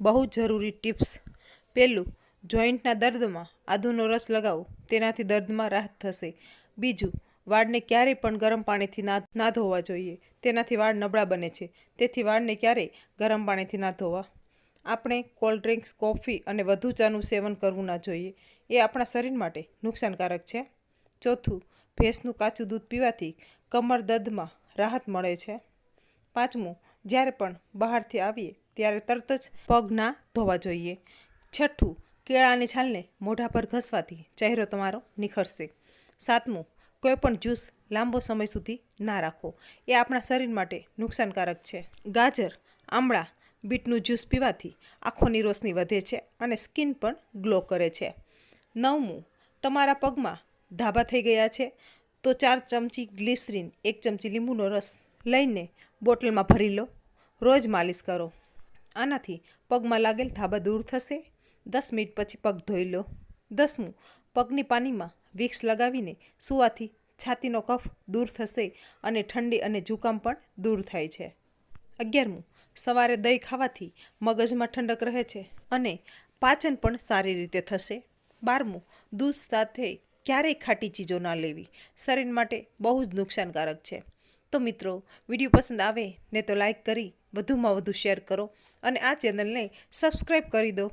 બહુ જરૂરી ટિપ્સ. પહેલું, જોઈન્ટના દર્દમાં આદુનો રસ લગાવો, તેનાથી દર્દમાં રાહત થશે. બીજું, વાળને ક્યારેય પણ ગરમ પાણીથી ના ના ધોવા જોઈએ, તેનાથી વાળ નબળા બને છે, તેથી વાળને ક્યારેય ગરમ પાણીથી ના ધોવા. આપણે કોલ્ડ ડ્રિંક્સ, કોફી અને વધુ ચાનું સેવન કરવું ના જોઈએ, એ આપણા શરીર માટે નુકસાનકારક છે. ચોથું, ભેંસનું કાચું દૂધ પીવાથી કમર દર્દમાં રાહત મળે છે. પાંચમું, જ્યારે પણ બહારથી આવીએ ત્યારે તરત જ પગ ના ધોવા જોઈએ. છઠ્ઠું, કેળાની છાલને મોઢા પર ઘસવાથી ચહેરો તમારો નિખરશે. સાતમું કોઈ પણ જ્યુસ લાંબો સમય સુધી ના રાખો. એ આપણા શરીર માટે નુકસાનકારક છે. ગાજર, આમળા, બીટનું જ્યુસ પીવાથી આંખોની રોશની વધે છે અને સ્કિન પણ ગ્લો કરે છે. નવમું, તમારા પગમાં ધાબા થઈ ગયા છે, તો ચાર ચમચી ગ્લિસરીન, એક ચમચી લીંબુનો રસ લઈને બોટલમાં ભરી લો. રોજ માલિશ કરો. આનાથી પગમાં લાગેલ ધાબા દૂર થશે. દસ મિનિટ પછી પગ ધોઈ લો. દસમું, પગની પાનીમાં વિક્સ લગાવીને સૂવાથી છાતીનો કફ દૂર થશે અને ઠંડી અને જુકામ પણ દૂર થાય છે. અગિયારમું, સવારે દહીં ખાવાથી મગજમાં ઠંડક રહે છે અને પાચન પણ સારી રીતે થશે. બારમું, દૂધ સાથે ક્યારેય ખાટી ચીજો ના લેવી. શરીર માટે બહુ જ નુકસાનકારક છે. તો મિત્રો, વીડિયો પસંદ આવે ને તો લાઈક કરી વધુમાં વધુ શેર કરો અને આ ચેનલને સબસ્ક્રાઈબ કરી દો.